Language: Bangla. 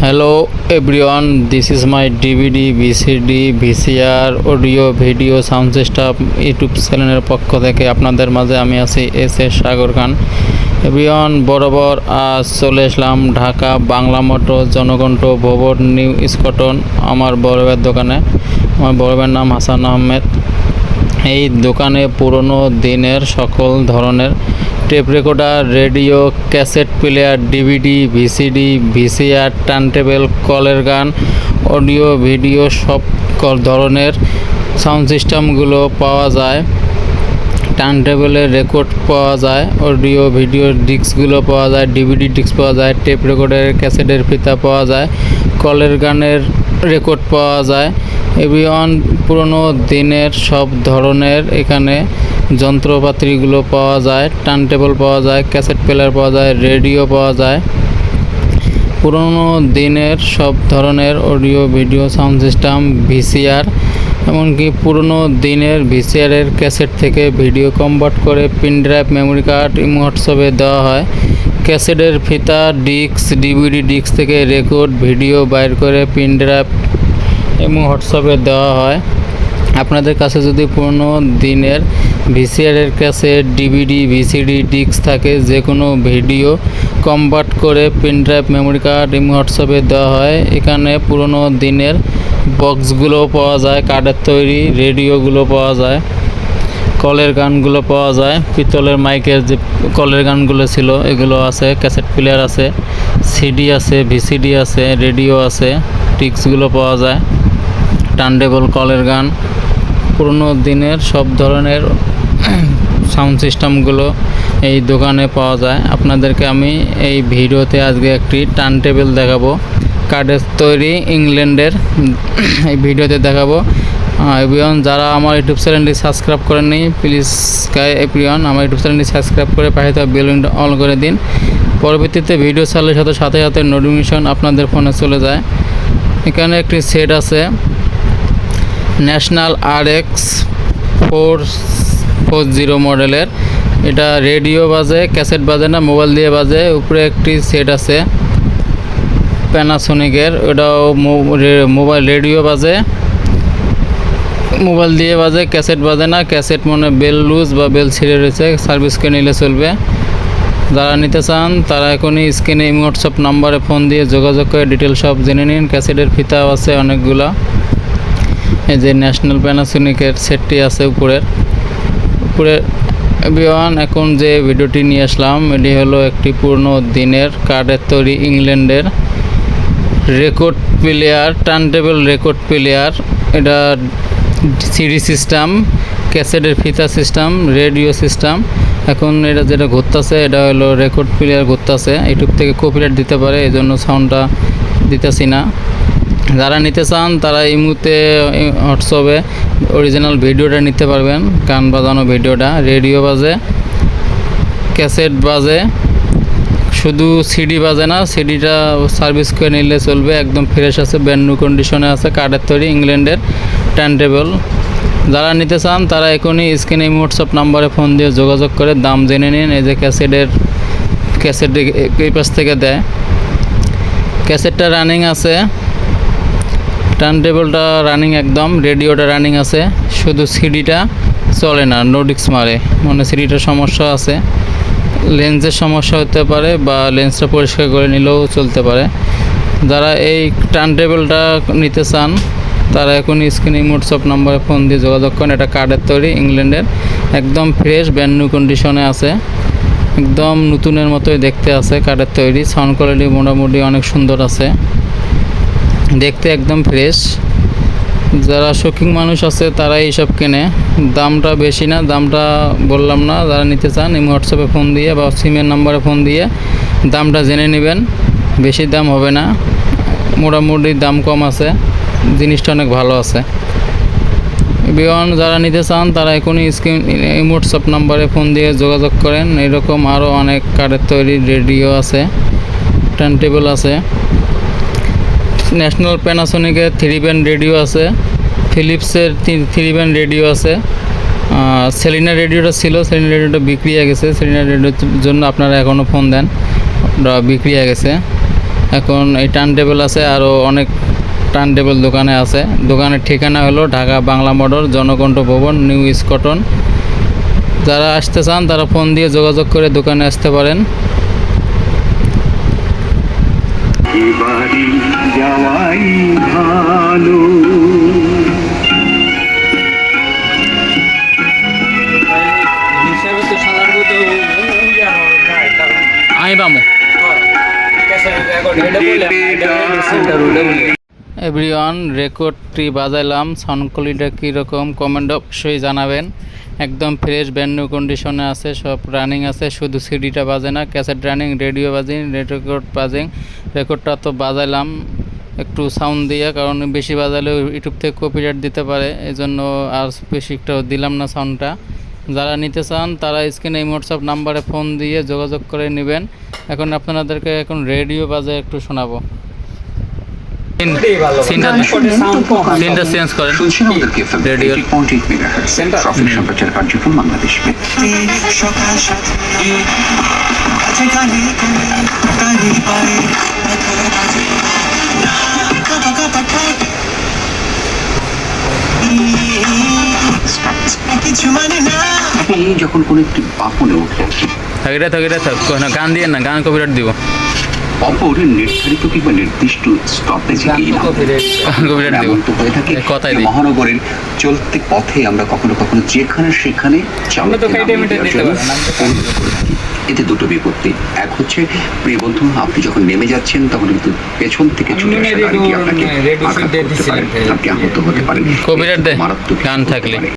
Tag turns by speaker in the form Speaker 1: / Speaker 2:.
Speaker 1: Hello everyone, this is my DVD, VCD, VCR, audio video sound system YouTube চ্যানেলের পক্ষ থেকে আপনাদের মাঝে আমি আছি S S Sagar Khan. Everyone বরাবর আজ চলে আসলাম ঢাকা বাংলা মোটর জনকণ্ঠ ভবর নিউ স্কটন আমার বড় ভাইয়ের দোকানে। আমার বড় ভাইয়ের নাম হাসান আহমেদ। এই দোকানে পুরনো দিনের সকল ধরনের tape recorder, radio, cassette player, DVD, VCD, VCR turntable কলের গান, অডিও, ভিডিও সব ধরনের সাউন্ড সিস্টেমগুলো পাওয়া যায়। টার্নটেবলের রেকর্ড পাওয়া যায়, অডিও, ভিডিও ডিস্কগুলো পাওয়া যায়, ডিভিডি ডিস্ক পাওয়া যায়, টেপ রেকর্ডের ক্যাসেটের ফিতা পাওয়া যায়, কলের গানের রেকর্ড পাওয়া যায়। এভিয়ন পুরনো দিনের সব ধরনের এখানে যন্ত্রপাতিগুলো পাওয়া যায়, টার্নটেবল পাওয়া যায়, ক্যাসেট প্লেয়ার পাওয়া যায়, রেডিও পাওয়া যায়। পুরনো দিনের সব ধরনের audio, video, sound system, VCR, এমনকি পুরনো দিনের ভিসিআরের ক্যাসেট থেকে ভিডিও কনভার্ট করে পিন ড্রাইভ, মেমোরি কার্ড, হোয়াটসঅ্যাপে দেওয়া হয়। ক্যাসেটের ফিতা, ডিস্ক, ডিভিডি ডিস্ক থেকে রেকর্ড, ভিডিও বাইর করে পিন ড্রাইভ এবং হোয়াটসঅ্যাপে দেওয়া হয়। আপনাদের কাছে যদি পুরনো দিনের ভিসিআরের কাছে ডিভিডি, ভিসিডি, ডিস্ক থাকে যে কোনো ভিডিও কনভার্ট করে পেন ড্রাইভ, মেমোরি কার্ড এবং হোয়াটসঅ্যাপে দেওয়া হয়, এখানে পুরনো দিনের বক্সগুলো পাওয়া যায়, কার্ডের তৈরি রেডিওগুলো পাওয়া যায়, কলের গানগুলো পাওয়া যায়, পিতলের মাইকের যে কলের গানগুলো ছিল, এগুলো আছে, ক্যাসেট প্লেয়ার আছে, সিডি আছে, ভিসিডি আছে, রেডিও আছে টিক্সগুলো পাওয়া যায়। টার্নটেবল কলের গান। পুরনো দিনের সব ধরনের সাউন্ড সিস্টেমগুলো এই দোকানে পাওয়া যায়। আপনাদেরকে আমি এই ভিডিওতে আজকে একটি টার্নটেবল দেখাবো। কাঠের তৈরি ইংল্যান্ডের এই ভিডিওতে দেখাবো। এভরিওয়ান, যারা আমার ইউটিউব চ্যানেলটি সাবস্ক্রাইব করেননি প্লিজ এভরিওয়ান, আমার ইউটিউব চ্যানেলটি সাবস্ক্রাইব করে পাশে থাকা বেলুনটা অন করে দিন। পরবর্তীতে ভিডিও চালের সাথে সাথে সাথে নোটিফিকেশন আপনাদের ফোনে চলে যায়। এখানে একটি সেট আছে। National R X four four zero মডেলের। এটা রেডিও বাজে, ক্যাসেট বাজে না, মোবাইল দিয়ে বাজে। উপরে একটি সেট আছে প্যানাসোনিকের ওটাও মোবাইল রেডিও বাজে। মোবাইল দিয়ে বাজে, ক্যাসেট বাজে না। ক্যাসেট মনে বেল লুজ বা বেল ছিঁড়ে রয়েছে সার্ভিসকে নিলে চলবে। যারা নিতে চান, তারা এখনই স্ক্রিনে হোয়াটসঅ্যাপ নাম্বারে ফোন দিয়ে যোগাযোগ করে ডিটেল সব জেনে নিন। ক্যাসেটের ফিতাও আছে অনেকগুলা। এই যে ন্যাশনাল প্যানাসোনিকের সেটটি আছে উপরের। উপরে বিওয়ান এখন যে ভিডিওটি নিয়ে আসলাম, এটি হলো একটি পুরনো দিনের কার্ডের তৈরি ইংল্যান্ডের record player turntable record player এটা সিডি সিস্টেম ক্যাসেটের ফিতা সিস্টেম রেডিও সিস্টেম এখন এটা যেটা ঘুরতেছে, এটা হলো রেকর্ড প্লেয়ার ঘুরতেছে। ইউটিউব থেকে কপিরাইট দিতে পারে এই জন্য সাউন্ডটা দিতেছি না। যারা নিতে চান, তারা এই মুহূর্তে হোয়াটসঅ্যাপে অরিজিনাল ভিডিওটা নিতে পারবেন। গান বাজানো ভিডিওটা, রেডিও বাজে, ক্যাসেট বাজে, শুধু সিডি বাজে না, সিডিটা সার্ভিস করে নিলে চলবে, একদম ফ্রেশ আছে, ব্যান্ড কন্ডিশনে আছে, কাঠের তৈরি, ইংল্যান্ডের টাইম টেবল যারা নিতে চান, তারা এখনই স্ক্রিনে হোয়াটসঅ্যাপ নাম্বারে ফোন দিয়ে যোগাযোগ করে, দাম জেনে নিন, এই যে ক্যাসেটের, ক্যাসেট এই পাশ থেকে দেয়। ক্যাসেটটা রানিং আছে। টার্নটেবলটা রানিং একদম রেডিওটা রানিং আছে, শুধু সিডিটা চলে না নোডিক্স মারে। মানে সিডিটার সমস্যা আছে। লেন্সের সমস্যা হতে পারে বা লেন্সটা পরিষ্কার করে নিলেও চলতে পারে। যারা এই টার্নটেবলটা নিতে চান, তারা এখন স্ক্রিনে হোয়াটসঅ্যাপ নম্বরে ফোন দিয়ে যোগাযোগ করেন। এটা কার্ডের তৈরি ইংল্যান্ডের একদম ফ্রেশ ব্যান্ড কন্ডিশনে আছে। একদম নতুনের মতোই দেখতে আছে কাঠের তৈরি। সাউন্ড কোয়ালিটি মোটামুটি অনেক সুন্দর আছে। দেখতে একদম ফ্রেশ যারা শৌখিন মানুষ আছে তারা এইসব কেনে। দামটা বেশি না, দামটা বললাম না, যারা নিতে চান, এই হোয়াটসঅ্যাপে ফোন দিয়ে বা সিমের নাম্বারে ফোন দিয়ে দামটা জেনে নেবেন। বেশি দাম হবে না। মোটামুটি দাম কম আছে। জিনিসটা অনেক ভালো আছে। বিমান যারা নিতে চান, তারা এখনই স্ক্রিন, এই হোয়াটসঅ্যাপ নাম্বারে ফোন দিয়ে যোগাযোগ করেন। এরকম আরও অনেক কাঠের তৈরি রেডিও আছে টার্নটেবল আছে। ন্যাশনাল প্যানাসোনিকের থ্রি ব্যান্ড রেডিও আছে, ফিলিপসের থ্রি ব্যান্ড রেডিও আছে। সেলিনা রেডিওটা ছিল, সেলিনা রেডিওটা বিক্রি হয়ে গেছে। সেলিনা রেডিওর জন্য আপনারা এখনও ফোন দেন বিক্রি হয়ে গেছে। এখন এই টার্ন টেবিল আছে, আরও অনেক টার্ন টেবিল দোকানে আছে। দোকানের ঠিকানা হলো ঢাকা বাংলা মোটর জনকণ্ঠ ভবন, নিউ ইস্কটন। যারা আসতে চান, তারা ফোন দিয়ে যোগাযোগ করে দোকানে আসতে পারেন।
Speaker 2: এবারে যাওয়াই ভালো।
Speaker 1: এভরিওয়ান রেকর্ডটি বাজাইলাম। সাউন্ড কোয়ালিটিটা কীরকম কমেন্ট অবশ্যই জানাবেন। একদম ফ্রেশ ব্যান্ড নিউ কন্ডিশনে আছে, সব রানিং আছে, শুধু সিডিটা বাজে না ক্যাসেট রানিং রেডিও বাজে রেকর্ড বাজে রেকর্ডটা তো বাজাইলাম, একটু সাউন্ড দিয়ে, কারণ বেশি বাজালে ইউটিউব থেকে কপিরাইট দিতে পারে এই জন্য আর বেশি একটা দিলাম না সাউন্ডটা যারা নিতে চান, তারা স্ক্রিনে এই হোয়াটসঅ্যাপ নাম্বারে ফোন দিয়ে যোগাযোগ করে নেবেন। এখন আপনাদেরকে এখন রেডিও বাজে একটু শোনাবো। সিনটা সিনটা চেঞ্জ করেন
Speaker 2: শুনছেন আমাদেরকে FM
Speaker 1: রেডিও
Speaker 2: 80.8 মেগাহার্টজ ট্রাফিক সম্প্রচার কার্যক্রম বাংলাদেশ
Speaker 3: সকাল সাথে কাছে গানে করে গানে পায়ে ব্যথার কাছে কাপা কাপা ঠাই কিছু মানে না
Speaker 2: আপনি যখন কোনো একটি বাপনে উঠলেন
Speaker 1: থাক এটা থাক এটা থাক না গান দিয়ে না গান কপিরাইট দিব
Speaker 2: অপর নির্ধারিত কিংবা নির্দিষ্ট স্টপেজে গিয়ে হয়ে থাকে মহানগরের চলতে পথে আমরা কখনো কখনো যেখানে সেখানে। এতে দুটো বিপত্তি। এক হচ্ছে প্রিয় বন্ধু আপনি যখন নেমে যাচ্ছেন তখন কিন্তু পেছন থেকে ছুটে আসা গাড়িটি আপনাকে আঘাত করতে পারে আপনি আহত হতে পারেন মারাত্মক
Speaker 1: থাকলে।